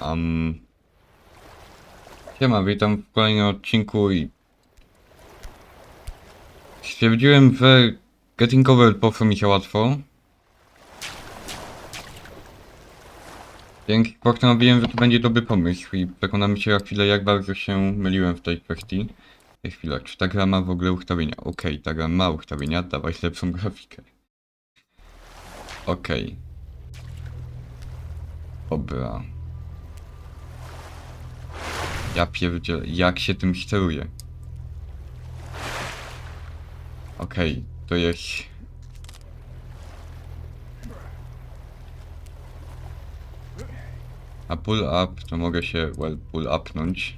Um, siema, witam w kolejnym odcinku i stwierdziłem, że Getting Over poszło mi się łatwo. Więc postanowiłem, że to będzie dobry pomysł i przekonamy się za chwilę, jak bardzo się myliłem w tej kwestii. Chwila, czy ta gra ma w ogóle ustawienia? Okej, ta gra ma ustawienia, dawaj lepszą grafikę. Okej. Dobra. Ja pierdzielę, jak się tym steruje? Okej, to jest... A pull up, to mogę się, well, pull upnąć.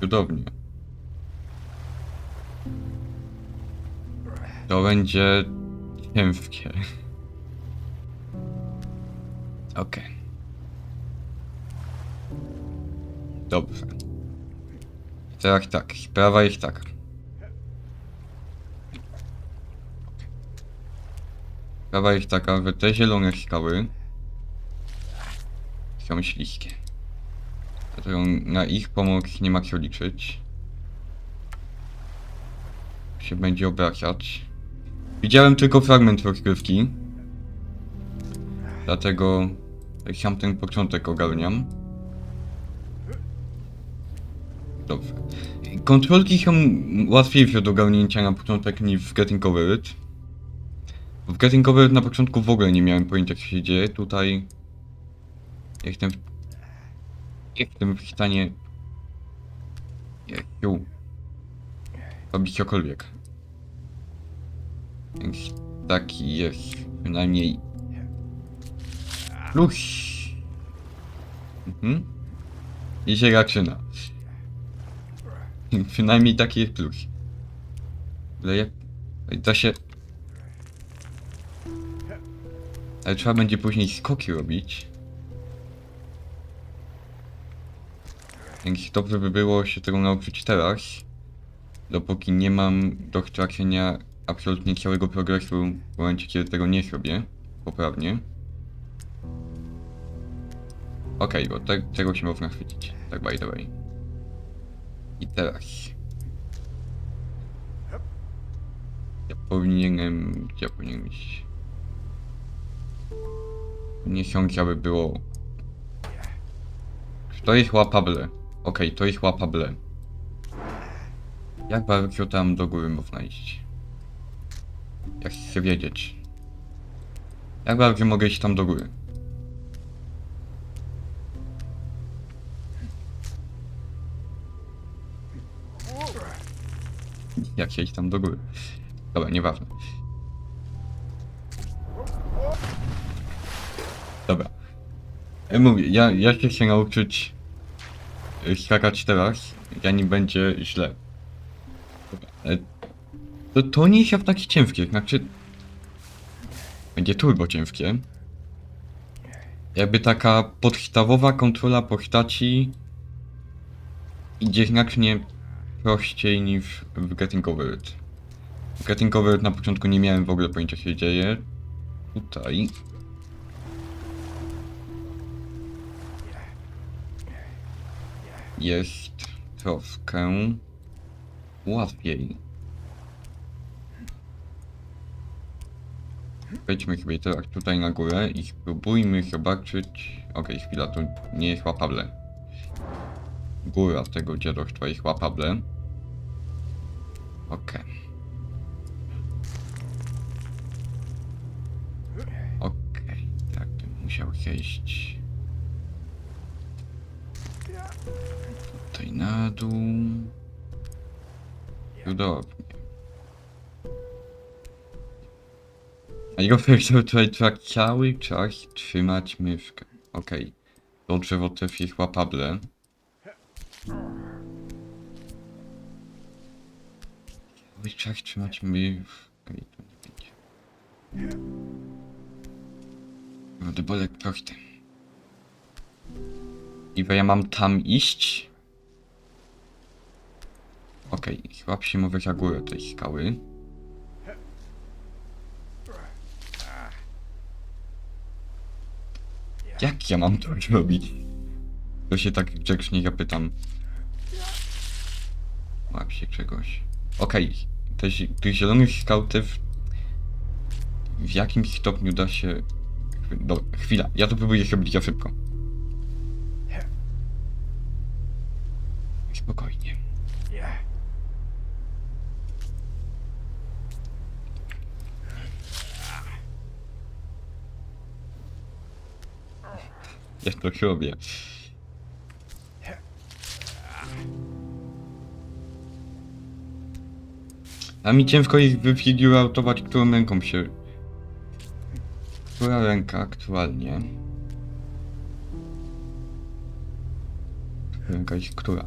Cudownie. To będzie ciężkie. Okej. Dobrze. Teraz tak, sprawa jest taka. Sprawa jest taka, że te zielone skały są śliskie. Dlatego na ich pomoc nie ma co liczyć. Się będzie obracać. Widziałem tylko fragment rozgrywki. Dlatego sam ten początek ogarniam. Dobrze. Kontrolki są łatwiejsze do ogarnięcia na początek niż w Getting Over It. W Getting Over It na początku w ogóle nie miałem pojęcia co się dzieje. Tutaj jestem jestem w stanie Jezu. robić cokolwiek. Więc taki jest przynajmniej plus. Mhm. I się zaczyna. Przynajmniej taki jest plus. Ale jak... Da się... Ale trzeba będzie później skoki robić. Więc dobrze by było się tego nauczyć teraz. Dopóki nie mam do trafienia absolutnie całego progresu w momencie, kiedy tego nie zrobię poprawnie. Okej, bo te, tego się można chwycić. Tak by the way. I teraz. Ja powinienem... Gdzie ja powinienem iść? Nie siąść, aby było... To jest łapable. Okej, to jest łapable. Jak bardzo tam do góry można iść? Jak chcę wiedzieć. Jak bardzo mogę iść tam do góry? Jak się iść tam do góry? Dobra, nieważne. Dobra. E, Mówię, ja, ja się chcę nauczyć e, skakać teraz, zanim będzie źle. E, To, to nie jest takie ciężkie, znaczy... Będzie turbo ciężkie. Jakby taka podstawowa kontrola postaci idzie znacznie prościej niż w Getting Over It. W Getting Over It na początku nie miałem w ogóle pojęcia co się dzieje. Tutaj. Jest troszkę łatwiej. Wejdźmy sobie teraz tutaj na górę i spróbujmy zobaczyć... Okej, chwila, to nie jest łapable. Góra tego dziadostwa jest łapable. Okej. Okej, tak bym musiał zejść. Tutaj na dół. Cudownie. A jego powiedział tutaj trzeba cały czas trzymać myszkę. Okej. To drzewo też jest łapable. Czas trzymać myszkę. Okej, to nie będzie. Wodybolek prosty. I bo ja mam tam iść? Okej, chyba przyjmować za górę tej skały. Jak ja mam to robić? To się tak grzecznie ja pytam. Łap się czegoś. Okej, te tych zielonych skautyw w jakimś stopniu da się... Dobra, chwila, ja to próbuję zrobić za szybko. Spokojnie. Ja to robię. A mi ciężko jest wyfigurautować, którą ręką się... Która ręka aktualnie? Ręka jest która?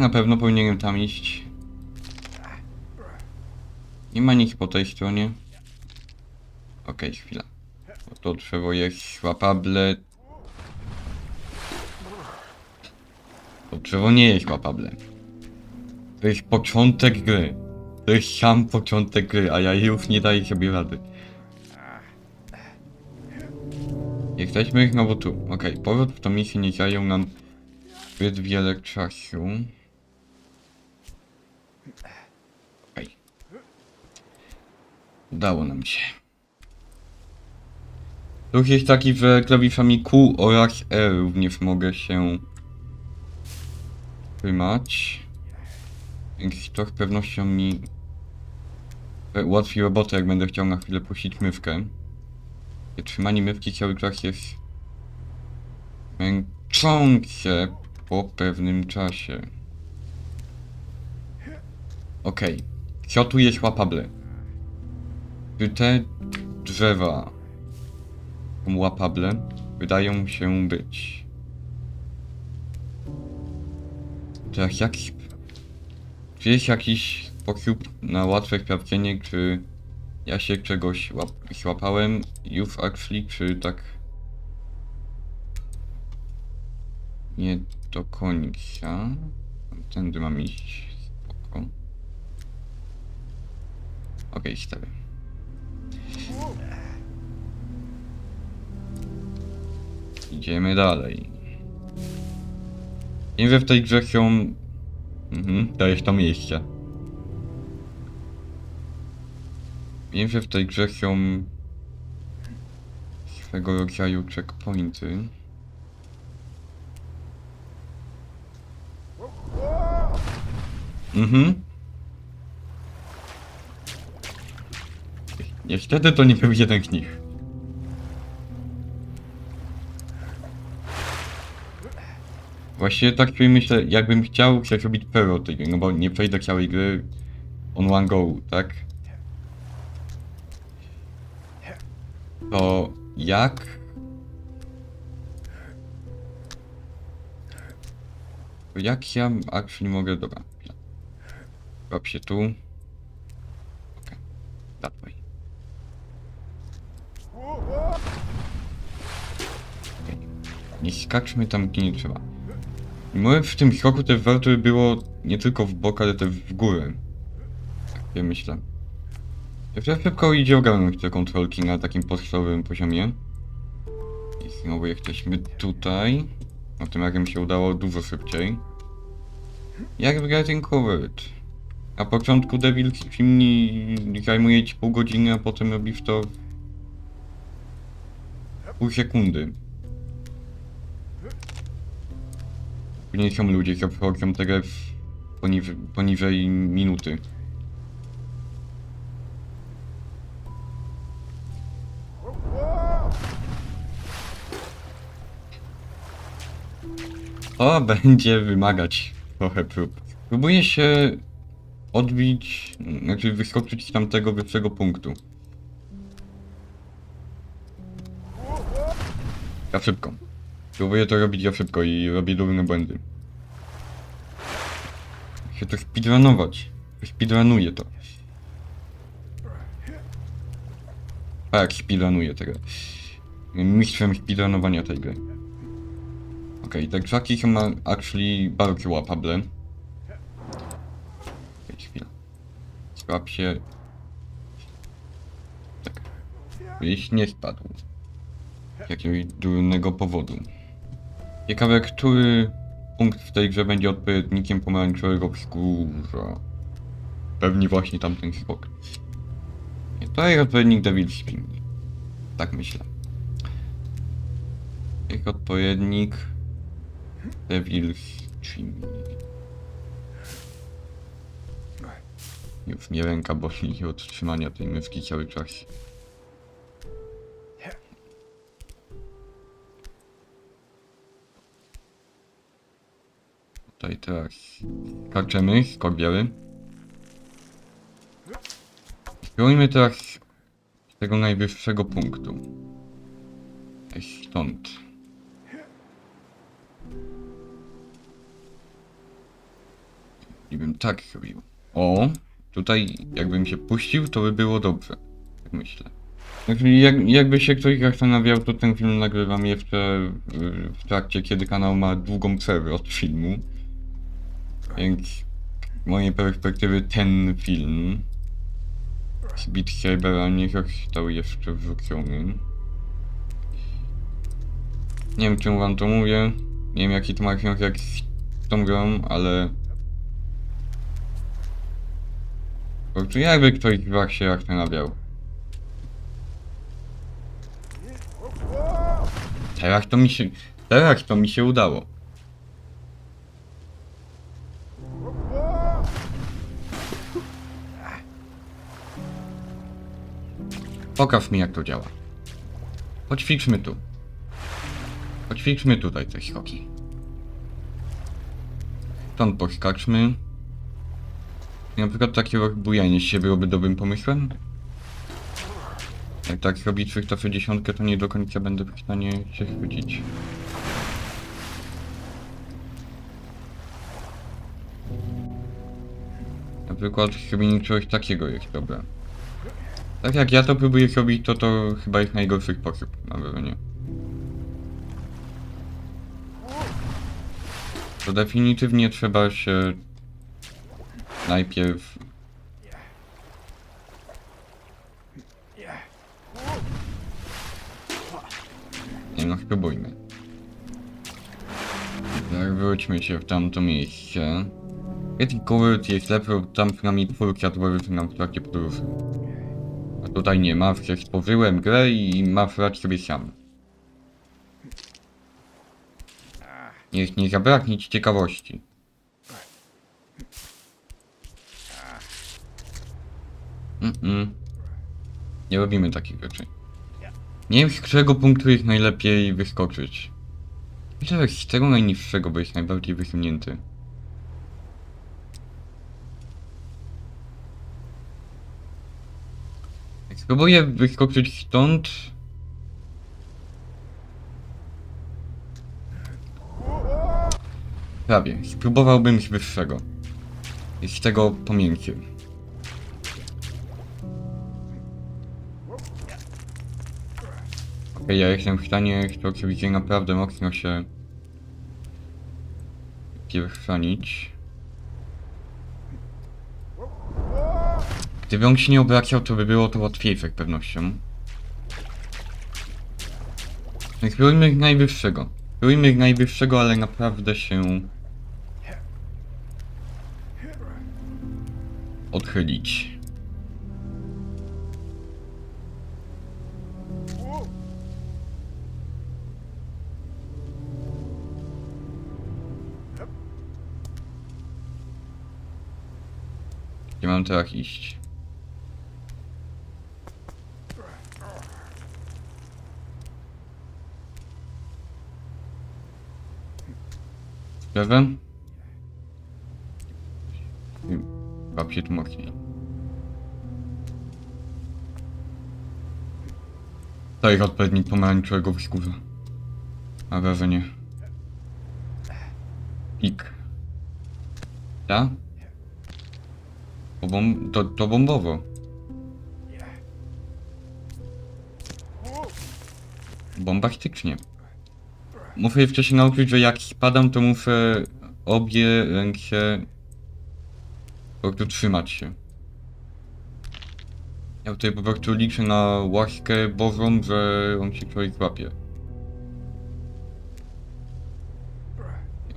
Na pewno powinienem tam iść. Nie ma nic po tej stronie. Okej, chwila. Bo to drzewo jest łapable. To drzewo nie jest łapable. To jest początek gry. To jest sam początek gry, a ja już nie daję sobie rady. Jesteśmy znowu tu. Okej, powrót w tą misję nie zajął nam zbyt wiele czasu. Okej. Udało nam się. Ruch jest taki, że klawiszami Q oraz E również mogę się trzymać. Więc to z pewnością mi ułatwi robotę, jak będę chciał na chwilę puścić mywkę. Trzymanie mywki cały czas jest męczące po pewnym czasie. Okej. Co tu jest łapable? Czy te drzewa są łapable? Wydają się być. Teraz jak... Czy jest jakiś sposób na łatwe sprawdzenie, czy ja się czegoś łap złapałem już actually, czy tak... Nie do końca. Tędy mam iść. Spoko. Okej, stawię. Idziemy dalej. Wiem, że w tej grze są... Mhm, to jest to miejsce. Wiem, że w tej grze są... swego rodzaju checkpointy. Mhm. Niestety to nie był jeden z nich. Właściwie tak sobie myślę, jakbym chciał chcieć robić pełno tej no bo nie przejdę całej gry on one go, tak? To jak... To jak ja actually mogę... Dobra. Łap się tu. Okej. Dawaj. Okej. Nie skaczmy tam, gdzie nie trzeba. I może w tym skoku też warto by było nie tylko w bok, ale też w górę. Tak ja myślę. Ja szybko idzie ogarnąć te kontrolki na takim podstawowym poziomie. I znowu jesteśmy tutaj. No tym razem się udało dużo szybciej. Jak w Getting Covered. Na początku Devil Chimney zajmuje ci pół godziny, a potem robisz to pół sekundy. Później są ludzie, którzy przechodzą w poniżej, poniżej minuty. To będzie wymagać trochę prób. Próbuję się odbić, znaczy wyskoczyć z tamtego wyższego punktu. Ja szybko. Próbuję to robić ja szybko i robię durne błędy. Chcę to speedrunować. Speedrunuję to. Tak, speedrunuję tego. Mistrzem speedrunowania tej gry. Okej, okay, tak Jackie ma actually bardzo łapable. Okej, chwila. Skłap się. Tak. Jeśli nie spadł. Z jakiegoś durnego powodu. Ciekawe, który punkt w tej grze będzie odpowiednikiem pomarańczowego wzgórza. Pewnie właśnie tamten skok. To jest odpowiednik Devil Spin. Tak myślę. Ich odpowiednik Devil Spin. Już nie ręka boli od trzymania tej myszki cały czas. Teraz skaczemy, skok biały. Spróbujmy teraz z tego najwyższego punktu. Stąd. I bym tak zrobił. O, tutaj jakbym się puścił, to by było dobrze. Tak myślę. Znaczy, Jak, jakby się ktoś zastanawiał, to ten film nagrywam jeszcze w, w trakcie, kiedy kanał ma długą przerwę od filmu. Więc z mojej perspektywy ten film z Beat Sabera nie został jeszcze wrzucony. Nie wiem czemu wam to mówię, nie wiem jaki to ma związek z tą grą, ale... Po prostu jakby ktoś z was się zastanawiał. Teraz to mi się... Teraz to mi się udało. Pokaż mi jak to działa. Poćwiczmy tu. Poćwiczmy tutaj te skoki. Stąd poskaczmy. I na przykład takie rozbujanie się byłoby dobrym pomysłem? Jak tak robić 360 to nie do końca będę w stanie się chwycić. Na przykład zrobienie czegoś takiego jest dobre. Tak jak ja to próbuję robić, to to chyba jest najgorszy sposób, mam wrażenie. To definitywnie trzeba się najpierw Nie no, spróbujmy. Tak, wróćmy się w tamto miejsce. Getting Covered jest lepszy, bo tam przynajmniej twór kreaturowy nam w trakcie podróży. Tutaj nie ma, przecież stworzyłem grę i masz radź sobie sam. Niech nie zabraknie ci ciekawości. Mm -mm. Nie robimy takich rzeczy. Nie wiem z którego punktu jest najlepiej wyskoczyć. Myślę, że z tego najniższego, bo jest najbardziej wysunięty. Spróbuję wyskoczyć stąd... Prawie. Spróbowałbym z wyższego. I z tego pomiędzy. Okej, ja jestem w stanie to oczywiście naprawdę mocno się pierwszanić. Gdyby on się nie obracał, to by było to łatwiejsze z pewnością. Więc spróbujmy z najwyższego. Spróbujmy z najwyższego, ale naprawdę się... Odchylić. Gdzie mam teraz iść? Lewem? Bab się tu mocniej. To jest odpowiednik pomarańczowego wzgórza. Mam wrażenie. Pik. Ja? To, bom to, to bombowo. Bombastycznie. Muszę wcześniej nauczyć, że jak spadam, to muszę obie ręce po prostu trzymać się. Ja tutaj po prostu liczę na łaskę Bożą, że on się człowiek złapie.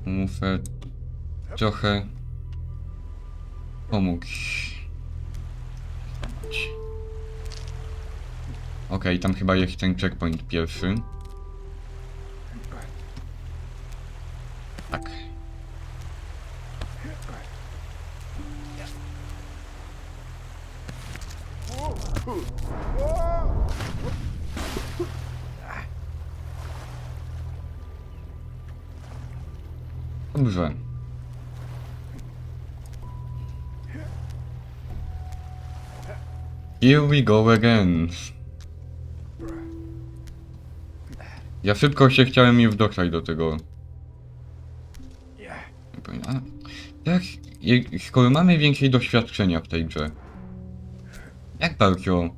Muszę trochę pomóc. Okej, tam chyba jest ten checkpoint pierwszy. Here we go again. Ja szybko się chciałem już dotrzeć do tego. Tak, skoro mamy więcej doświadczenia w tej grze. Jak bardzo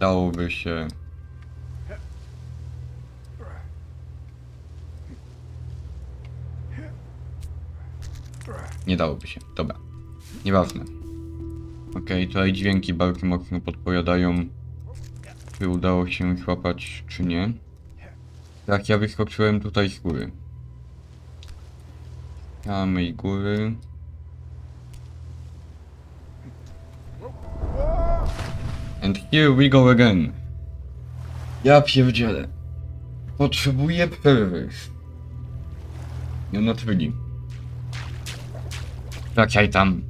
dałoby się Nie dałoby się, dobra. Nieważne. Okej, tutaj dźwięki bardzo mocno podpowiadają, czy udało się złapać, czy nie. Tak, ja wyskoczyłem tutaj z góry. Samej góry. And here we go again. Ja pierdzielę. Potrzebuję przerwy. Nie na tryli. Wracaj tam.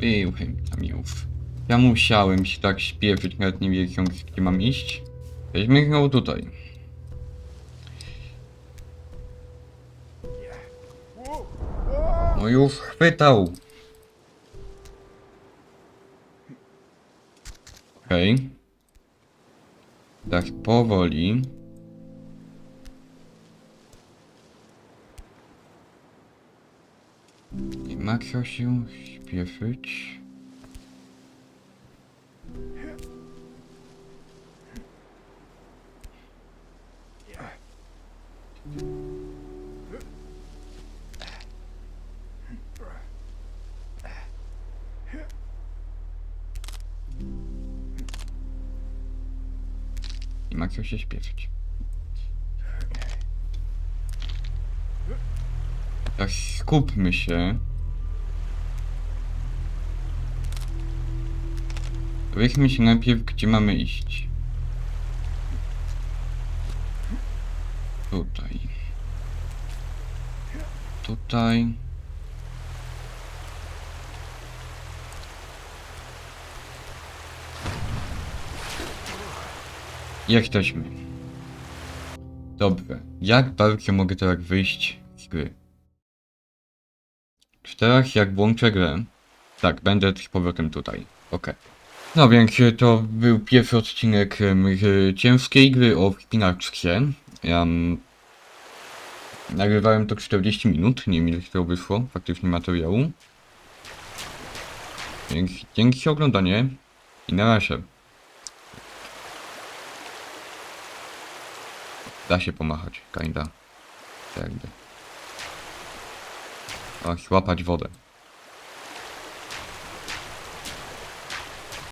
Byłem tam już. Ja musiałem się tak śpieszyć, nawet nie wiedząc gdzie mam iść. Weźmy go tutaj. No już chwytał. Okej. Okay. Tak powoli. Nie ma co się śpieszyć. Nie ma co się śpieszyć. Tak, skupmy się. Dowiedzmy się najpierw, gdzie mamy iść. Tutaj. Tutaj. Jesteśmy. Dobrze. Jak bardzo mogę teraz wyjść z gry? Czy teraz jak włączę grę? Tak, będę z powrotem tutaj. Ok. No więc e, to był pierwszy odcinek z ciężkiej gry o wspinaczce. Ja nagrywałem to 40 minut, nie wiem ile tego wyszło, faktycznie materiału. Dzięki, dzięki za oglądanie i na razie. Da się pomachać, kinda. Tak jakby. A, łapać wodę.